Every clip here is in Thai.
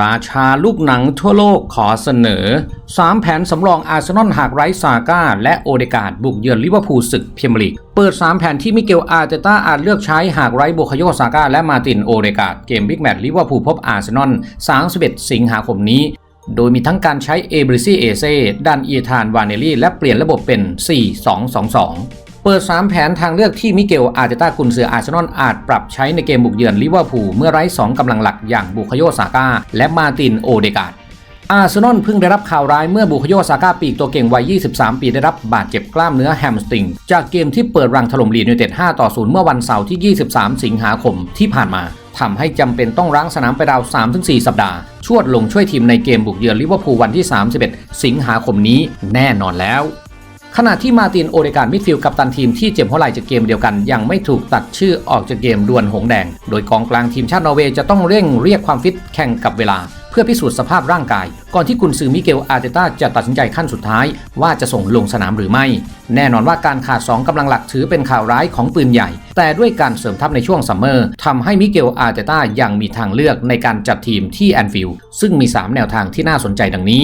ราชาลูกหนังทั่วโลกขอเสนอ 3 แผนสำรองอาร์เซนอลหากไร้ซาก้า และโอเดการ์ดบุกเยือนลิเวอร์พูลศึกพรีเมียร์ลีก เปิด 3 แผนที่มิเกลอาร์เตต้าอาจเลือกใช้หากไร้บุคโยซาก้า และมาตินโอเดการ์ดเกมบิ๊กแมตช์ลิเวอร์พูลพบอาร์เซนอล31 สิงหาคมนี้ โดยมีทั้งการใช้เอบริซีเอเซดันเอธานวานเนลลี่และเปลี่ยนระบบเป็น 4-2-2-2 เปิด 3 แผนทางเลือกที่มิเกล อาร์เตต้ากุนเสืออาร์เซนอลอาจปรับใช้ในเกมบุกเยือนลิเวอร์พูลเมื่อไร้ 2กำลังหลักอย่างบุคโยซาก้าและมาตินโอเดการ์ดอาร์เซนอลเพิ่งได้รับข่าวร้ายเมื่อบุคโยซาก้าปีกตัวเก่งวัย 23 ปีได้รับบาดเจ็บกล้ามเนื้อแฮมสตริง จากเกมที่เปิดรังถล่มลีดยูไนเต็ด 5 ต่อ 0 เมื่อวันเสาร์ที่ 23 สิงหาคมที่ผ่านมาทำให้จำเป็นต้องร้างสนามไปราว 3-4 สัปดาห์ ชวดลงช่วยทีมในเกมบุกเยือนลิเวอร์พูลวันที่ 31 สิงหาคมนี้แน่นอนแล้ว ขณะที่มาตินโอเดการมิดฟิลด์กัปตันทีมที่เจ็บหัวไหล่จากเกมเดียวกัน ยังไม่ถูกตัดชื่อออกจากเกมดวลหงแดง โดยกองกลางทีมชาตินอร์เวย์จะต้องเร่งเรียกความฟิตแข่งกับเวลา เพื่อพิสูจน์สภาพร่างกาย ก่อนที่กุนซือมิเกลอาร์เตต้าจะตัดสินใจขั้นสุดท้าย ว่าจะส่งลงสนามหรือไม่ แน่นอนว่าการขาด 2กำลังหลักถือเป็นข่าวร้ายของปืนใหญ่ แต่ด้วยการเสริมทัพในช่วงซัมเมอร์ทำให้มิเกลอาร์เตต้ายังมีทางเลือกในการจัดทีมที่แอนฟิลด์ซึ่งมี 3 แนวทางที่น่าสนใจดังนี้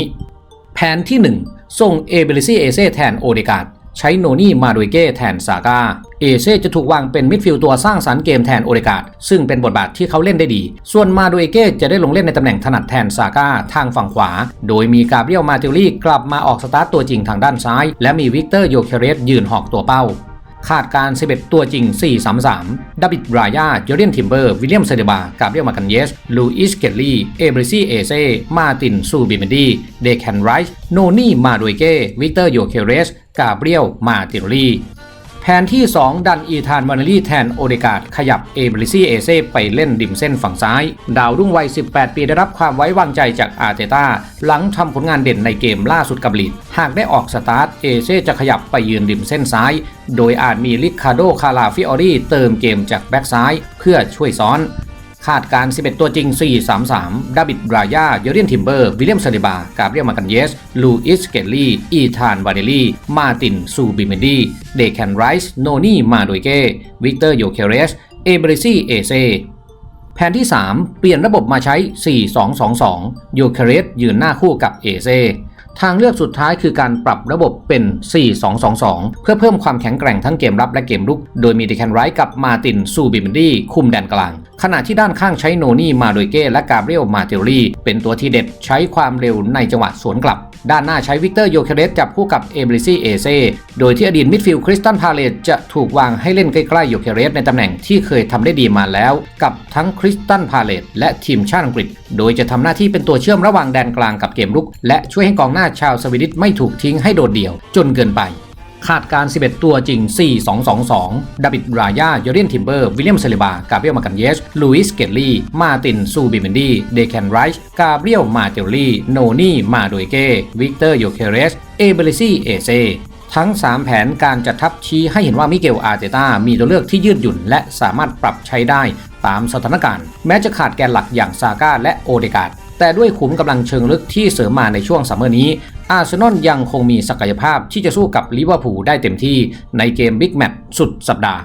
แผนที่ 1 ส่งเอเบลิซีเอเซแทนโอเดกาดใช้โนนี่มาโดยเก้แทนซาก้า เอเซ่จะถูกวางเป็นมิดฟิลด์ตัวสร้างสรรค์เกมแทนโอเดกาดซึ่งเป็นบทบาทที่เขาเล่นได้ดี ส่วนมาโดยเก้จะได้ลงเล่นในตำแหน่งถนัดแทนซาก้าทางฝั่งขวา โดยมีกาเบรียลมาติลี่กลับมาออกสตาร์ตตัวจริงทางด้านซ้าย และมีวิกเตอร์โยเคเรสยืนหอกตัวเป้า ขาดการ 11 ตัวจริง 4-3-3 ดับบิดรายาเจเรียนทิมเบอร์ วิลเลียมเซเดบา กาเบรียลมากันเยส ลูอิส เกลลี่ เอบริซีเอเซมาติน ซูบิเมนดี เดแคนไรส์ โนนี่ มาโดยเก้ วิกเตอร์ โยเคเรส กาเบรียล มาติโรลี แผนที่ 2 ดันอีธานวานาลีแทนโอเดกาดขยับเอบริซีเอเซไปเล่นดิมเส้นฝั่งซ้าย ดาวรุ่งวัย 18 ปีได้รับความไว้วางใจจากอาร์เตต้า หลังทำผลงานเด่นในเกมล่าสุดกับลีด หากได้ออกสตาร์ทเอเซจะขยับไปยืนริมเส้นซ้าย โดยอาจมีลิคาโดคาลาฟิออรีเติมเกมจากแบ็กซ้าย เพื่อช่วยซ้อน คาดการ 11 ตัวจริง 4-3-3 ดาบิดบรายา เยเรียนทิมเบอร์ วิลเลียมซาเดบา กาเบรียลมากันเยส ลูอิส เกลลี่ อีธาน วาเดลี่ มาติน ซูบิเมนดีเดแคนไรส์ โนนี่ มาโดยเก้ วิกเตอร์ โยเคเรส เอเบริซีเอเซ แผนที่ 3 เปลี่ยนระบบมาใช้ 4-2-2-2 โยเคเรสยืนหน้าคู่กับเอเซ ทางเลือกสุดท้ายคือการปรับระบบเป็น 4-2-2-2 เพื่อเพิ่มความแข็งแกร่งทั้งเกมรับและเกมรุก โดยมีดิแคนไรท์กับมาตินซูบิมนดี้คุมแดนกลาง ขณะที่ด้านข้างใช้โนนี่มาโดยเก้และกาเบรียลมาเทลลี่เป็นตัวที่เด็ดใช้ความเร็วในจังหวะสวนกลับ ด้านหน้าใช้วิกเตอร์โยเคเรสจับคู่กับเอบริซีเอเซโดยที่อดีตมิดฟิลด์คริสตันพาเลตจะถูกวางให้เล่นใกล้ๆโยเคเรสในตำแหน่งที่เคยทำได้ดีมาแล้ว กับทั้งคริสตันพาเลตและทีมชาติอังกฤษ โดยจะทำหน้าที่เป็นตัวเชื่อมระหว่างแดนกลางกับเกมรุก และช่วยให้กองหน้าชาวสวีดิชไม่ถูกทิ้งให้โดดเดี่ยวจนเกินไปคาดการ 11 ตัวจริง 4-2-2-2 ดาบิด รายาเยเรียนทิมเบอร์ วิลเลียมเซเลบา กาเบรียลมากันเยสลูอิสเกตลี่ มาติน ซูบิเมนดี เดแคนไรช์ กาเบรียล มาเตลลี่ โนนี่ มาโดยเก้ วิกเตอร์ โยเคเรส เอเบลิซีเอเซทั้ง 3 แผนการจัดทัพชี้ให้เห็นว่ามิเกลอาร์เตต้ามีตัวเลือกที่ยืดหยุ่น และสามารถปรับใช้ได้ตามสถานการณ์ แม้จะขาดแกนหลักอย่างซาก้าและโอเดกาด แต่ด้วยขุมกำลังเชิงลึกที่เสริมมาในช่วงซัมเมอร์นี้ อาร์เซนอลยังคงมีศักยภาพที่จะสู้กับลิเวอร์พูลได้เต็มที่ในเกมบิ๊กแมตช์สุดสัปดาห์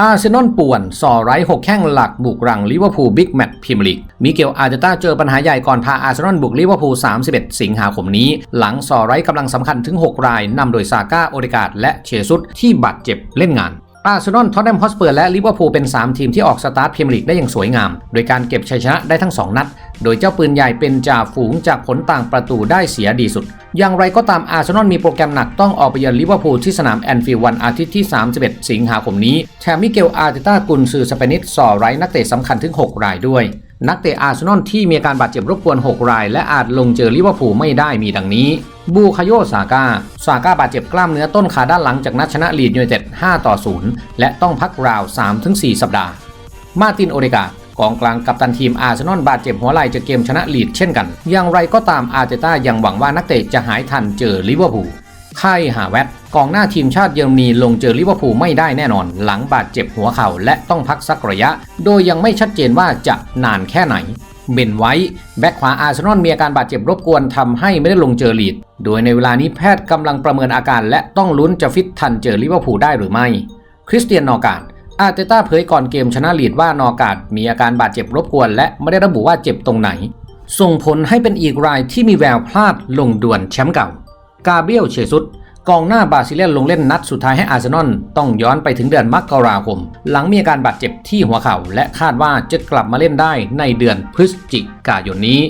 อาร์เซนอลป่วนส่อไร้หกแข้งหลักบุกรังลิเวอร์พูลบิ๊กแมตช์พรีเมียร์ลีกมิเกลอาร์เตต้าเจอปัญหาใหญ่ก่อนพาอาร์เซนอลบุกลิเวอร์พูล 31 สิงหาคมนี้ หลังส่อไร้กำลังสำคัญถึง 6 รายนำโดยซาก้าโอเดการ์ดและเชซุสที่บาดเจ็บเล่นงาน อาร์เซนอล ท็อตแนมฮอสเปอร์ และลิเวอร์พูลเป็น 3 ทีมที่ออกสตาร์ทพรีเมียร์ลีกได้อย่างสวยงาม โดยการเก็บชัยชนะได้ทั้ง 2 นัด โดยเจ้าปืนใหญ่เป็นจ่าฝูงจากผลต่างประตูได้เสียดีสุด อย่างไรก็ตามอาร์เซนอลมีโปรแกรมหนักต้องออกไปเยือนลิเวอร์พูลที่สนามแอนฟิลด์วันอาทิตย์ที่ 31 สิงหาคมนี้แถมมิเกลอาร์เตต้ากุนซือสเปนิสส่อไร้นักเตะสำคัญถึง 6 รายด้วย นักเตะอาร์เซนอลที่มีการบาดเจ็บรบกวน 6 ราย และอาจลงเจอลิเวอร์พูลไม่ได้มีดังนี้ บูคาโยซาก้าซาก้าบาดเจ็บกล้ามเนื้อต้นขาด้านหลังจากนัดชนะลีดยูไนเต็ด5ต่อ 0 และต้องพักราว 3-4 สัปดาห์ มาตินโอเดกากองกลางกัปตันทีมอาร์เซนอลบาดเจ็บหัวไหล่จากเกมชนะลีดเช่นกัน อย่างไรก็ตามอาร์เตต้ายังหวังว่านักเตะจะหายทันเจอลิเวอร์พูลไคฮาแวต กองหน้าทีมชาติเยอรมนีลงเจอลิเวอร์พูลไม่ได้แน่นอน หลังบาดเจ็บหัวเข่าและต้องพักสักระยะ โดยยังไม่ชัดเจนว่าจะนานแค่ไหนเบนไว้ แบ็คขวาอาร์เซนอลมีอาการบาดเจ็บรบกวนทำให้ไม่ได้ลงเจอลีด โดยในเวลานี้แพทย์กำลังประเมินอาการ และต้องลุ้นจะฟิตทันเจอลิเวอร์พูลได้หรือไม่ คริสเตียนนอการ์ดอาร์เตต้าเผยก่อนเกมชนะลีดว่านอกาดมีอาการบาดเจ็บรบกวน และไม่ได้ระบุว่าเจ็บตรงไหน ส่งผลให้เป็นอีกรายที่มีแววพลาดลงด่วนแชมป์เก่ากาเบรียลเชซุส กองหน้าบาซิเลียนลงเล่นนัดสุดท้ายให้อาร์เซนอลต้องย้อนไปถึงเดือนมกราคม หลังมีอาการบาดเจ็บที่หัวเข่า และคาดว่าจะกลับมาเล่นได้ในเดือนพฤศจิกายนนี้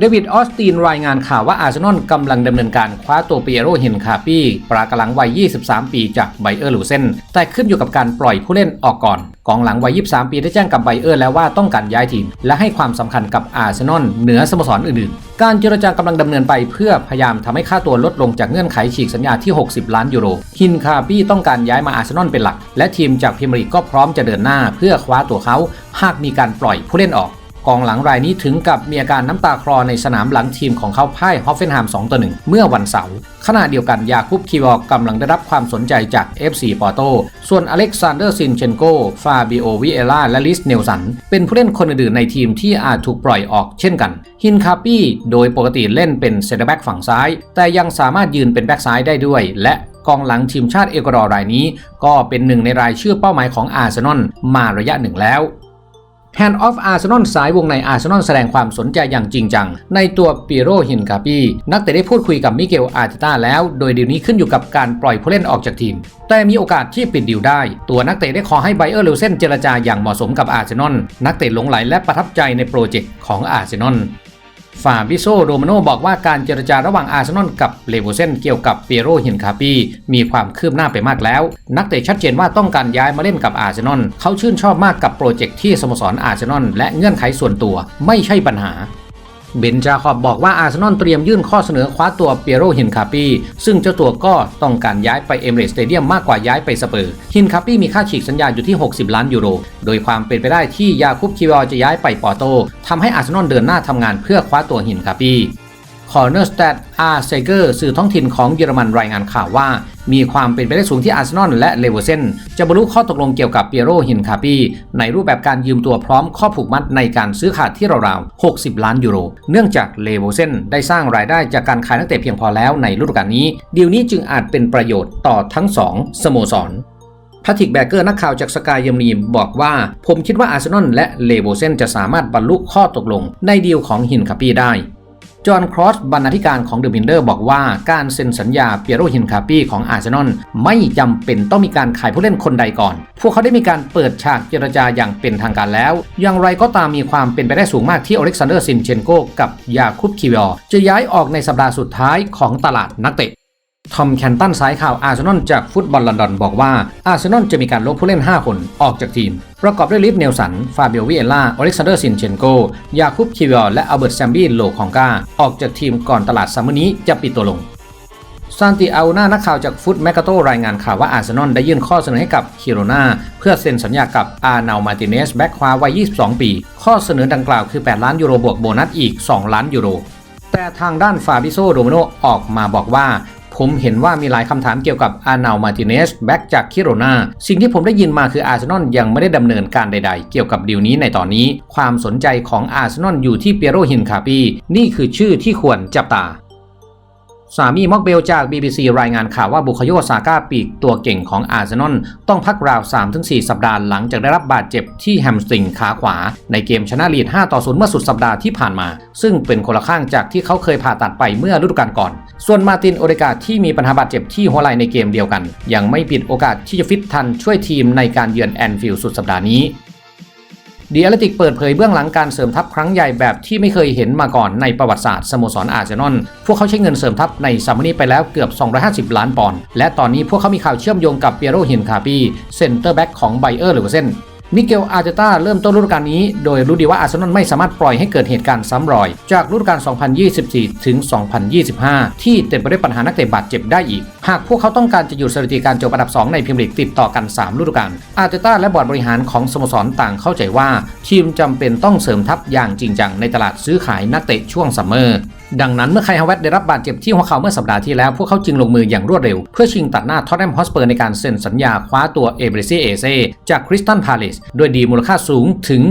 เดวิดออสตินรายงานข่าวว่าอาร์เซนอลกำลังดำเนินการคว้าตัวเปียโรเฮนคาปี้ปรากลังวัย 23 ปีจากไบเออร์ลูเซนแต่ขึ้นอยู่กับการปล่อยผู้เล่นออกก่อน กองหลังวัย 23 ปีได้แจ้งกับไบเออร์แล้วว่าต้องการย้ายทีม และให้ความสำคัญกับอาร์เซนอลเหนือสโมสรอื่นๆ การเจรจากำลังดำเนินไปเพื่อพยายามทำให้ค่าตัวลดลงจากเงื่อนไขฉีกสัญญาที่ 60 ล้านยูโรฮินคาปี้ต้องการย้ายมาอาร์เซนอลเป็นหลัก และทีมจากพรีเมียร์ลีกก็พร้อมจะเดินหน้า เพื่อคว้าตัวเขาหากมีการปล่อยผู้เล่นออก กองหลังรายนี้ถึงกับมีอาการน้ำตาคลอในสนามหลังทีมของเขาพ่ายฮอฟเฟนแฮม2ต่อ1เมื่อวันเสาร์ขณะเดียวกันยาคุบคีวอร์กำลังได้รับความสนใจจาก FC ปอร์โตส่วนอเล็กซานเดอร์ซินเชนโก ฟาบิโอวิเอล่าและลิสเนลสัน เป็นผู้เล่นคนอื่นๆในทีมที่อาจถูกปล่อยออกเช่นกัน ฮินคาปี้โดยปกติเล่นเป็นเซนเตอร์แบ็กฝั่งซ้าย แต่ยังสามารถยืนเป็นแบ็กซ้ายได้ด้วย และกองหลังทีมชาติเอกวาดอร์รายนี้ ก็เป็นหนึ่งในรายชื่อเป้าหมายของอาร์เซนอลมาระยะหนึ่งแล้ว Hand of Arsenal สายวงในอาร์เซนอลแสดงความสนใจอย่างจริงจัง ในตัวปีโรฮินคาปีนักเตะได้พูดคุยกับมิเกลอาร์เตต้าแล้ว โดยดีลนี้ขึ้นอยู่กับการปล่อยผู้เล่นออกจากทีม แต่มีโอกาสที่ปิดดีลได้ ตัวนักเตะได้ขอให้ไบเออร์เลวเซนเจรจาอย่างเหมาะสมกับอาร์เซนอลนักเตะหลงไหลและประทับใจในโปรเจกต์ของอาร์เซนอล ฟาบิโซโรมาโนบอกว่าการเจรจาระหว่างอาร์เซนอลกับเลโวเซนเกี่ยวกับเปียโรฮินคาปีมีความคืบหน้าไปมากแล้ว นักเตะชัดเจนว่าต้องการย้ายมาเล่นกับอาร์เซนอลเขาชื่นชอบมากกับโปรเจกต์ที่สโมสรอาร์เซนอลและเงื่อนไขส่วนตัวไม่ใช่ปัญหา เบนจาคอบบอกว่าอาร์เซนอลเตรียมยื่นข้อเสนอคว้าตัวเปียโรฮินคาปีซึ่งเจ้าตัวก็ต้องการย้ายไปเอเมเรสสเตเดียมมากกว่าย้ายไปสเปอร์ฮินคาปีมีค่าฉีกสัญญาอยู่ที่ 60 ล้านยูโร โดยความเป็นไปได้ที่ยาคุบคิวอจะย้ายไปปอร์โตทำให้อาร์เซนอลเดินหน้าทำงานเพื่อคว้าตัวฮินคาปี คอร์เนอร์สแตดอาร์เซเกอร์สื่อท้องถิ่นของเยอรมันรายงานข่าวว่า มีความเป็นไปได้สูงที่อาร์เซนอลและเลเวอร์เซนจะบรรลุข้อตกลงเกี่ยวกับเปียโรฮินคาปีในรูปแบบการยืมตัวพร้อมข้อผูกมัดในการซื้อขาดที่ราวๆ 60 ล้านยูโร เนื่องจากเลเวอร์เซนได้สร้างรายได้จากการขายนักเตะเพียงพอแล้วในฤดูกาลนี้ดีลนี้จึงอาจเป็นประโยชน์ต่อทั้งสองสโมสรพาทิกแบเกอร์นักข่าวจากสกายยมนีมบอกว่า ผมคิดว่าอาร์เซนอลและเลโบเซนจะสามารถบรรลุข้อตกลงในดีลของฮินคาปีได้ จอห์นครอสบรรณาธิการของเดอะมินเดอร์บอกว่าการเซ็นสัญญาเปียโรฮินคาปีของอาร์เซนอลไม่จำเป็นต้องมีการขายผู้เล่นคนใดก่อน พวกเขาได้มีการเปิดฉากเจรจาอย่างเป็นทางการแล้ว อย่างไรก็ตามมีความเป็นไปได้สูงมากที่อเล็กซานเดอร์ซินเชนโกกับยาคุบคิวอจะย้ายออกในสัปดาห์สุดท้ายของตลาดนักเตะ ทอมแคนตันสายข่าวอาร์เซนอลจากฟุตบอลลอนดอนบอกว่าอาร์เซนอลจะมีการลบผู้เล่น 5 คนออกจากทีม ประกอบด้วยลิฟเนลสัน ฟาเบียวิเอล่าอเล็กซานเดอร์ซินเชนโก ยาคุบคิวอร์และอัลเบิร์ตแซมบี้โลคองกาออกจากทีมก่อนตลาดซัมเมอร์นี้จะปิดตัวลงซานติอาน่านักข่าวจากฟุตแมกกาโตรายงานข่าวว่าอาร์เซนอลได้ยื่นข้อเสนอให้กับคิโรนาเพื่อเซ็นสัญญากับอาร์นาวมาติเนสแบ็กขวาวัย 22 ปี ข้อเสนอดังกล่าวคือ 8 ล้านยูโรบวกโบนัสอีก 2 ล้านยูโรแต่ทางด้านฟาบิโซโรมาโนออกมาบอกว่า ผมเห็นว่ามีหลายคำถามเกี่ยวกับอาร์นาวมาติเนสแบ็กจากคิโรนาสิ่งที่ผมได้ยินมาคืออาร์เซนอลยังไม่ได้ดำเนินการใดๆ เกี่ยวกับดีลนี้ในตอนนี้ ความสนใจของอาร์เซนอลอยู่ที่เปียโรฮินคาปีนี่คือชื่อที่ควรจับตา สามีม็อกเบลจาก BBC รายงานข่าวว่าบุคโยซาก้าปีกตัวเก่งของอาร์เซนอลต้องพักราว 3-4 สัปดาห์หลังจากได้รับบาดเจ็บที่แฮมสตริงขาขวา ในเกมชนะลีด 5 ต่อ 0 เมื่อสุดสัปดาห์ที่ผ่านมา ซึ่งเป็นคนละข้างจากที่เขาเคยผ่าตัดไปเมื่อฤดูกาลก่อน ส่วนมาตินโอเดกาที่มีปัญหาบาดเจ็บที่หัวไหล่ในเกมเดียวกัน ยังไม่ปิดโอกาสที่จะฟิตทันช่วยทีมในการเยือนแอนฟิลด์สุดสัปดาห์นี้ ดีอาร์ติกเปิดเผยเบื้องหลังการเสริมทัพครั้งใหญ่แบบที่ไม่เคยเห็นมาก่อนในประวัติศาสตร์สโมสรอาร์เซนอล พวกเขาใช้เงินเสริมทัพในซัมเมอร์นี้ไปแล้วเกือบ 250 ล้านปอนด์ และตอนนี้พวกเขามีข่าวเชื่อมโยงกับเปียโรฮินคาปีเซนเตอร์แบ็กของไบเออร์หรือว่าเซนมิเกลอาร์เตต้าเริ่มต้นฤดูกาลนี้ โดยรู้ดีว่าอาร์เซนอลไม่สามารถปล่อยให้เกิดเหตุการณ์ซ้ำรอย จากฤดูกาล2024 ถึง 2025 ที่เต็มไปด้วยปัญหานักเตะบาดเจ็บได้อีก หากพวกเขาต้องการจะอยู่สถิติการจบอันดับ 2 ในพรีเมียร์ลีกติดต่อกัน 3 ฤดูกาล อาร์เตต้าและบอร์ดบริหารของสโมสรต่างเข้าใจว่า ทีมจำเป็นต้องเสริมทัพอย่างจริงจังในตลาดซื้อขายนักเตะช่วงซัมเมอร์ ดังนั้นเมื่อไคฮาวเวตได้รับบาดเจ็บที่หัวเข่าเมื่อสัปดาห์ที่แล้วพวกเขาจึงลงมืออย่างรวดเร็ว เพื่อชิงตัดหน้าท็อตแนมฮอสเปอร์ในการเซ็นสัญญาคว้าตัวเอเบรซีเอเซจากคริสตันพาเลสด้วยดีมูลค่าสูงถึง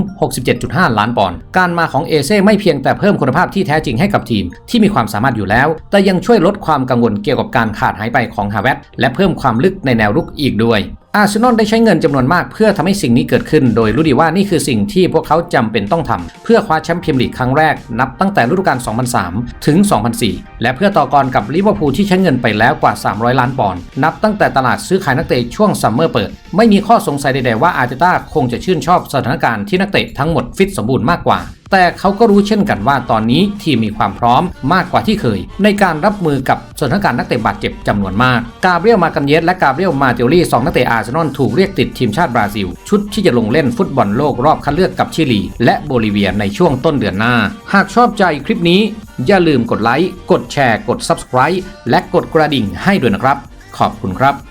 67.5 ล้านปอนด์การมาของเอเซไม่เพียงแต่เพิ่มคุณภาพที่แท้จริงให้กับทีม ที่มีความสามารถอยู่แล้ว แต่ยังช่วยลดความกังวลเกี่ยวกับการขาดหายไปของฮาเวตและเพิ่มความลึกในแนวรุกอีกด้วย อาร์เซนอลได้ใช้เงินจำนวนมากเพื่อทำให้สิ่งนี้เกิดขึ้น โดยรู้ดีว่านี่คือสิ่งที่พวกเขาจำเป็นต้องทำเพื่อคว้าแชมป์พรีเมียร์ลีกครั้งแรกนับตั้งแต่ฤดูกาล 2003 ถึง 2004 และเพื่อต่อกรกับลิเวอร์พูลที่ใช้เงินไปแล้วกว่า 300 ล้านปอนด์นับตั้งแต่ตลาดซื้อขายนักเตะช่วงซัมเมอร์เปิด ไม่มีข้อสงสัยใดๆว่าอาร์เตต้าคงจะชื่นชอบสถานการณ์ที่นักเตะทั้งหมดฟิตสมบูรณ์มากกว่าแต่เขาก็รู้เช่นกันว่าตอนนี้ทีมมีความพร้อมมากกว่าที่เคย ในการรับมือกับสถานการณ์นักเตะบาดเจ็บจำนวนมาก กาเบรียลมากันเยสและกาเบรียลมาเตลลี่สองนักเตะอาร์เซนอลถูกเรียกติดทีมชาติบราซิล ชุดที่จะลงเล่นฟุตบอลโลกรอบคัดเลือกกับชิลี และโบลิเวียในช่วงต้นเดือนหน้า หากชอบใจคลิปนี้ อย่าลืมกดไลค์ กดแชร์ กด Subscribe และกดกระดิ่งให้ด้วยนะครับ ขอบคุณครับ